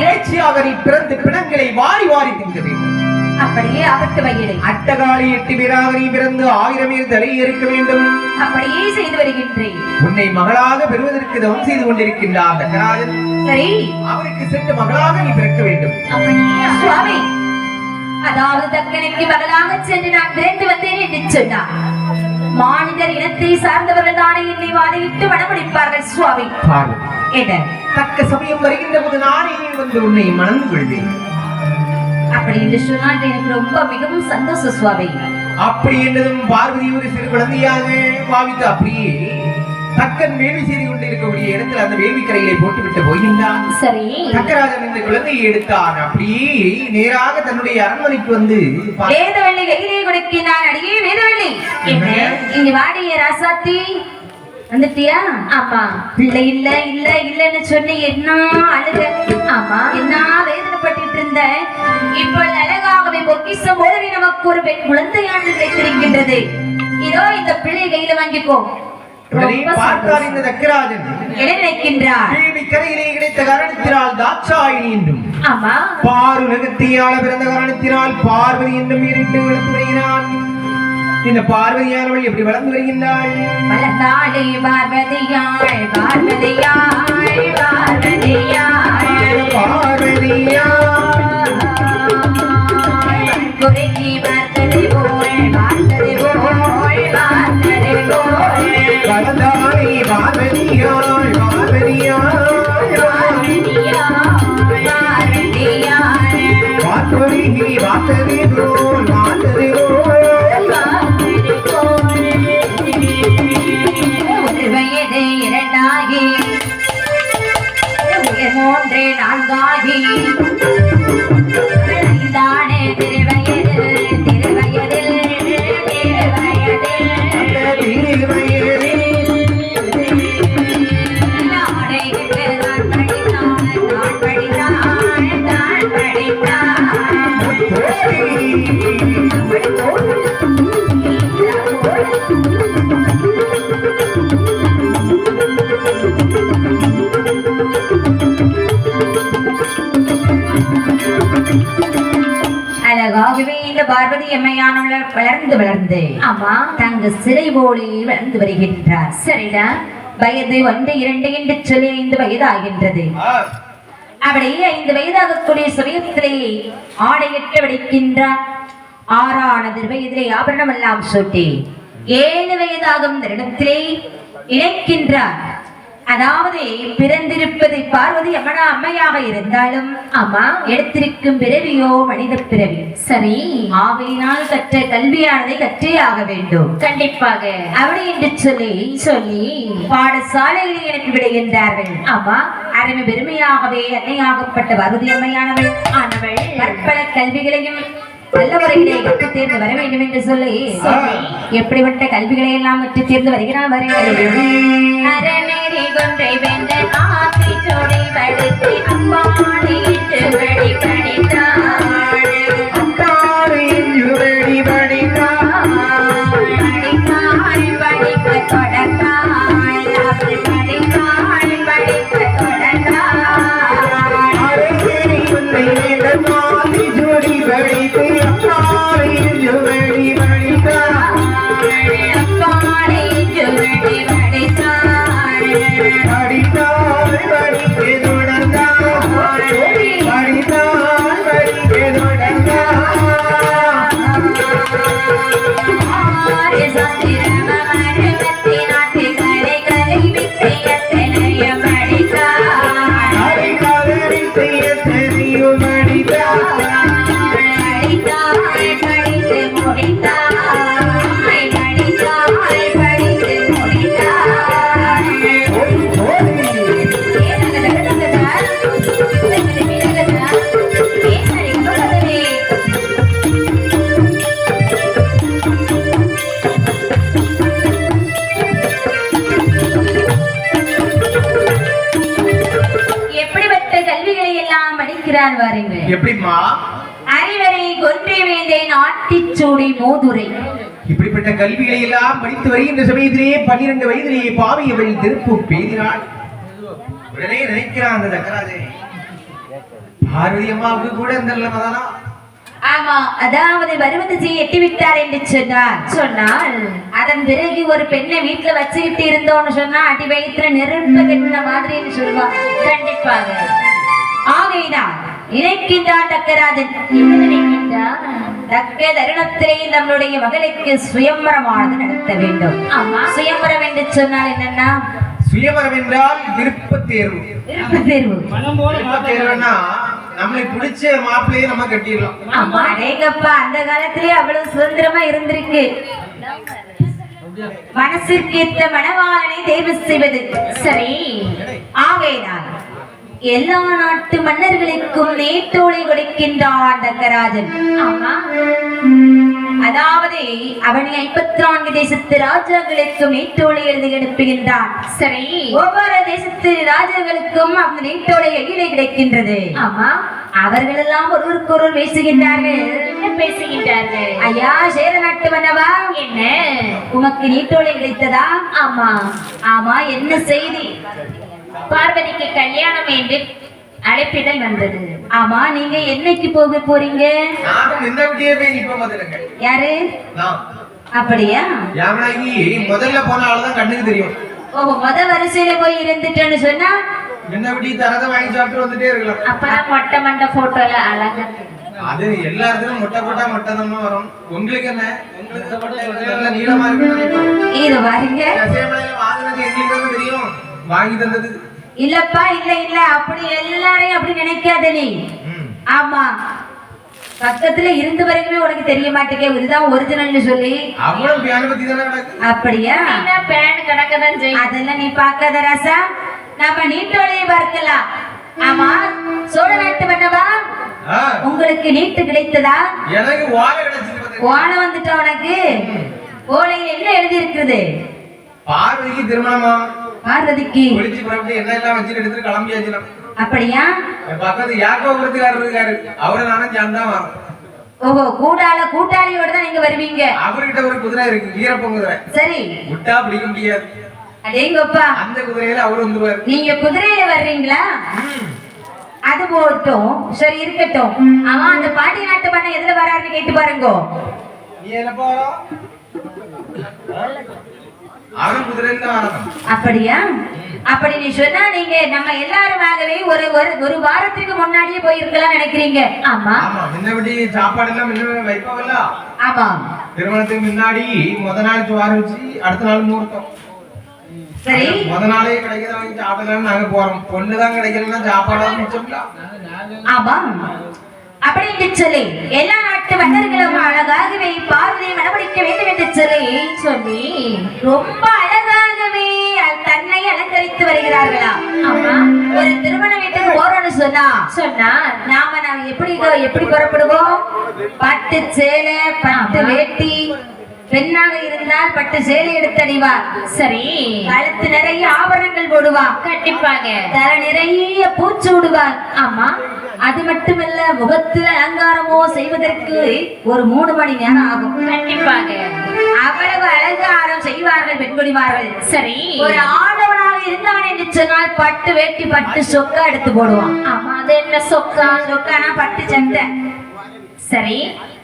பேச்சியாக நீ பிறந்து பிணங்களை வாரி வாரி திங்க வேண்டும். அப்படியே அவட்டு வயிறு அட்டகாலி எட்டு பேராக நீ பிறந்து ஆயிரம் பேர் தலை இருக்க வேண்டும். அப்படியே செய்து வருகின்றேன். உன்னை மகளாக பெறுவதற்கு தவம் செய்து கொண்டிருக்கின்றார் தங்கராஜன். சரி. அவருக்கு சென்று மகளாக நீ பிறக்க வேண்டும். அப்படியே? சுவாமி அதாவது தக்கனுக்கு மகளாக சென்று நான் பிறந்து வந்தேன் என்று சொன்னார். மாநிலர் இனத்தை சார்ந்தவர்கள் தானே என்னை வாதிட்டு மனமுடிப்பார்கள் சுவாமி. பார்வதி என்ன தக்க சமயம் வருகின்ற போது நானே வந்து உன்னை மணந்து கொள்வேன். அப்படி என்று சொன்னால் எனக்கு ரொம்ப மிகவும் சந்தோஷம் சுவாமி. அப்படி என்றதும் பார்வதி ஒரு சிறு குழந்தையாக பாவித்து அப்படியே தக்கன் வேள்வி செய்து கொண்டிருக்கக்கூடிய இடத்தில் அந்த வேள்வி கரையிலே போட்டுவிட்டு போகின்றான். சரி. தக்கராஜன் இந்த குழந்தையை எடுத்தான். அப்படியே நேராக தன்னுடைய அரண்மனைக்கு வந்து வேதவள்ளி கையிலே கொடுக்கின்றான் அடியே வேதவள்ளி. என்ன இங்க வாடிய ராசாத்தி. வந்துட்டியா? ஆமா. பிள்ளை இல்ல இல்ல இல்லன்னு சொன்னி என்ன அழுக? ஆமா. என்ன வேதனைப்பட்டு இருந்த இப்பொழுது அழகாகவே பொக்கிஷம் போலவே நமக்கு ஒரு பெண் குழந்தையாண்டு கிடைத்திருக்கின்றது இதோ இந்த பிள்ளை கையில வாங்கிக்கோ. கிடைத்த காரணத்தினால் தாட்சாயினி என்றும் ஆமா. பாருலகத்தையாள பிறந்த காரணத்தினால் பார்வதி என்றும் இரண்டு வளர்த்து வருகிறான் இந்த பார்வதியானவள் எப்படி வளர்ந்து வருகின்றாள்? வளர்ந்தாளே பார்வதியாள் பார்வதியாள் பார்வதியாள். பார்வதி பார்த்தது வயது இரண்டாகி உயர் மூன்று நான்காகி. பார்வதி அம்மையானவள் வளர்ந்து வளர்ந்து ஆமா. தங்க சிறை போலே வளர்ந்து வருகின்றார். சரிதான் வயது ஒன்று இரண்டு என்று சொல்லி ஐந்து வயது ஆகின்றது அப்படியே ஐந்து வயதாகக்கூடிய சமயத்திலே ஆடையற்று வடிக்கின்றார். ஆறானது வயதிலே ஆபரணம் எல்லாம் சூட்டி ஏழு வயதாகும் தருணத்திலே இணைக்கின்றார். அதாவது பிறந்திருப்பது பார்வதி அம்மனா அம்மையாக இருந்தாலும் அம்மா எடுத்திருக்கும் பிறவியோ மனித பிறவி. சரி. ஆவையினால் கற்ற கல்வியானதை கற்றே ஆக வேண்டும். கண்டிப்பாக. அப்படி என்று சொல்லி சொல்லி. பாடசாலையில் எனக்கு விடுகின்றார்கள். ஆமா. அருமை பெருமையாகவே அன்னையாகப்பட்ட பார்வதி அம்மையானவள். ஆனவள். பற்பல கல்விகளையும் நல்ல முறையிலே கற்று தேர்ந்து வர வேண்டும் என்று சொல்லி எப்படிப்பட்ட கல்விகளை எல்லாம் கற்று தேர்ந்து ஜோடி படுத்தி அம்மாடி என்று வழி எப்படிம்மா? அறிவரை கொன்றை வேந்தேன் ஆட்டிச்சூடி மோதுரை. இப்படிப்பட்ட கல்விகளை எல்லாம் படித்து வருகின்ற சமயத்திலேயே பன்னிரண்டு வயதிலேயே பாவி அவள் திருப்பு பேதினாள் உடனே நினைக்கிறான் அந்த தக்கராஜே பார்வதி அம்மாவுக்கு கூட இந்த நிலைமை தானா ஆமா அதாவது வருவதிஜி எட்டி விட்டார் என்று சொன்னார். சொன்னால் அதன் பிறகு ஒரு பெண்ணை வீட்டுல வச்சுக்கிட்டு இருந்தோம்னு சொன்னா அடி வயிற்றுல நெருப்ப கட்டின மாதிரின்னு சொல்லுவா கண்டிப்பாக. ஆகையினால் நினைக்கின்றான் நினைக்கின்றான் தக்க தருணத்திலே நம்மளுடைய மகளுக்கு சுயம்பரமானது நடத்த வேண்டும். ஆமா. சுயம்பரம் என்று சொன்னால் என்னன்னா? சுயமரம் என்றால் விருப்ப தேர்வு. விருப்ப தேர்வு. விருப்ப தேர்வுன்னா நம்மளை பிடிச்ச மாப்பிள்ளையே நம்ம கட்டிடலாம். ஆமா. அடேங்கப்பா அந்த காலத்திலே அவ்வளவு சுதந்திரமா இருந்திருக்கு. மனசிற்கு ஏற்ற மணவாளனை தேர்வு செய்வது. சரி. ஆகையினால் எல்லா நாட்டு மன்னர்களுக்கும் நேட்டோலை கொடுக்கின்றான் தங்கராஜன். அதாவது அவனை ஐம்பத்தி நான்கு தேசத்து ராஜாக்களுக்கும் நேட்டோலை எழுதி அனுப்புகின்றான் சரி. ஒவ்வொரு தேசத்து ராஜாக்களுக்கும் அந்த நேட்டோலை எழிலை கிடைக்கின்றது. ஆமா. அவர்கள் எல்லாம் ஒருவருக்கொருவர் பேசுகின்றார்கள். என்ன பேசுகின்றார்கள்? ஐயா சேர நாட்டு மன்னவா? என்ன? உமக்கு நீட்டோலை கிடைத்ததா? ஆமா. ஆமா என்ன செய்தி? பார்வதிக்கு கல்யாணம் என்று அழைப்பிதழ் வந்தது. ஆமா நீங்க என்னைக்கு போக போறீங்க? யாரு? நான். அப்படியா? முதல்ல போன ஆளுதான் கண்ணுக்கு தெரியும். ஓ முத வரிசையில போய் இருந்துட்டேன்னு சொன்னா? இந்த விட்டி தரத வாங்கி சாப்பிட்டு வந்துட்டே இருக்கலாம். அப்பதான் மொட்டை மண்டை போட்டோல அழகா அது எல்லா இடத்துலயும் மொட்டை போட்டா மொட்டை தான் வரும். உங்களுக்கு என்ன? உங்களுக்கு மொட்டை நல்ல நீளமா இருக்கு இது பாருங்க. வாங்குனது எங்களுக்கு தானே தெரியும் வாங்கி தந்தது. இல்லப்பா இல்ல இல்ல. அப்படி எல்லாரையும் அப்படி நினைக்காத நீ. ஆமா. பக்கத்துல இருந்து வரைக்குமே உனக்கு தெரிய மாட்டேங்க இதுதான் ஒரிஜினல்னு சொல்லி. பத்தி தானே அப்படியா? பேன் கிடக்கதான் செய்யும் அதெல்லாம் நீ பார்க்காத ராசா. நம்ம நீட்டோலையை பார்க்கலாம். ஆமா. சோழ நாட்டு மன்னவா? உங்களுக்கு நீட்டு கிடைத்ததா? எனக்கு. ஓலை வந்துட்டா உனக்கு? ஓலையில் என்ன எழுதி இருக்குது பார்வதிக்கு திருமணமா? பார்வதிக்கு. ஒளிச்சு புறப்பட்டு என்ன எல்லாம் வச்சுட்டு எடுத்துட்டு கிளம்பியாச்சு. அப்படியா? பக்கத்து யாக்கோபுரத்துக்காரர் இருக்காரு. அவரை நானும் சேர்ந்தான் வரோம். ஓஹோ கூட்டாள கூட்டாளியோட தான் நீங்க வருவீங்க. அவர்கிட்ட ஒரு குதிரை இருக்கு வீரப்பன் குதிரை. சரி. விட்டா பிடிக்க முடியாது. அடேங்கப்பா அந்த குதிரையில அவர் வந்துருவாரு. நீங்க குதிரையில வர்றீங்களா? அது போட்டும். சரி இருக்கட்டும். அவன் அந்த பாட்டி நாட்டு பண்ண எதுல வராருன்னு கேட்டு பாருங்க. நீ என்ன போறோ அவன் குதிரையில தான் வரணும் அப்படியா? அப்படி நீ சொன்னா நீங்க நம்ம எல்லாருமாகவே ஒரு ஒரு ஒரு வாரத்துக்கு முன்னாடியே போயிருக்கலாம் நினைக்கிறீங்க. ஆமா. ஆமா முன்னபடி சாப்பாடு எல்லாம் முன்ன வைப்பவல்ல ஆமா. திருமணத்துக்கு முன்னாடி முத நாள் சோறு வச்சு அடுத்த நாள் முகூர்த்தம். சரி. முத நாளே கிடைக்கிறத வாங்கி சாப்பிடலாம்னு நாங்க போறோம். பொண்ணு தான் கிடைக்கலன்னா சாப்பாடு மிச்சம்ல. ஆமா. அப்படி என்று சொல்லி எல்லா நாட்டு மன்னர்களும் அழகாகவே பார்வதியை மனமடிக்க வேண்டும் என்று சொல்லி சொல்லி ரொம்ப அழகாகவே தன்னை அலங்கரித்து வருகிறார்களா ஆமா ஒரு திருமண வீட்டுக்கு போறோம்னு சொன்னா சொன்னா? நாம நாம எப்படி எப்படி புறப்படுவோம்? பட்டு சேலை பட்டு வேட்டி பெண்ணாக இருந்தால் பட்டு சேலை எடுத்து அணிவார் சரி. கழுத்து நிறைய போடுவார் கண்டிப்பாக தலை நிறைய பூச்சு விடுவார் ஆமா. அது மட்டுமல்ல முகத்தில் அலங்காரமோ செய்வதற்கு ஒரு மூணு மணி நேரம் ஆகும். கண்டிப்பாக அவ்வளவு அலங்காரம் செய்வார்கள் பெண்குடிமார்கள் சரி. ஒரு ஆடவனாக இருந்தான் என்று சொன்னால் பட்டு வேட்டி பட்டு சொக்கா எடுத்து போடுவான். ஆமா அது என்ன சொக்கா? சொக்கானா பட்டு சட்டை சரி.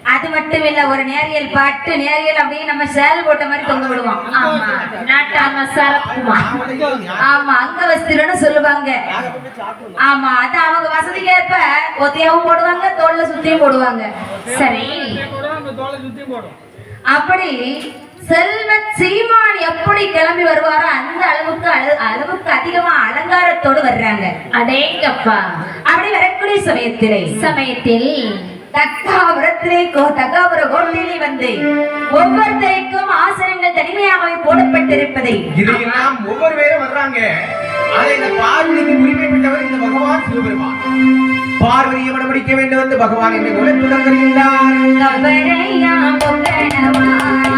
அது மட்டும் இல்ல ஒரு நேரியல் பாட்டு நேரியல் அப்படியே நம்ம சேல் போட்ட மாதிரி தொங்க விடுவோம். ஆமா. ஆமா. அங்க வஸ்திரம்னு சொல்லுவாங்க. ஆமா அது அவங்க வசதிக்கு ஏற்ப ஒத்தையாவும் போடுவாங்க தோல்ல சுத்தியும் போடுவாங்க. சரி. அப்படி செல்வ சீமான் எப்படி கிளம்பி வருவாரோ அந்த அளவுக்கு அள- அளவுக்கு அதிகமா அலங்காரத்தோடு வர்றாங்க. அடேங்கப்பா. அப்படி வரக்கூடிய சமயத்திலே. சமயத்தில் தக்காபுரத்திலே தக்காபுர கோட்டையிலே வந்து ஒவ்வொருத்தருக்கும் ஆசனங்கள் தனிமையாகவே போடப்பட்டிருப்பதை இதையெல்லாம் ஒவ்வொரு பேரும் வர்றாங்க. ஆனா இந்த பார்வதிக்கு உரிமை பெற்றவர் இந்த பகவான் சிவபெருமான். பார்வதியை மனமடிக்க வேண்டும் என்று பகவான் என்னை கவரையா பொங்கனவாய்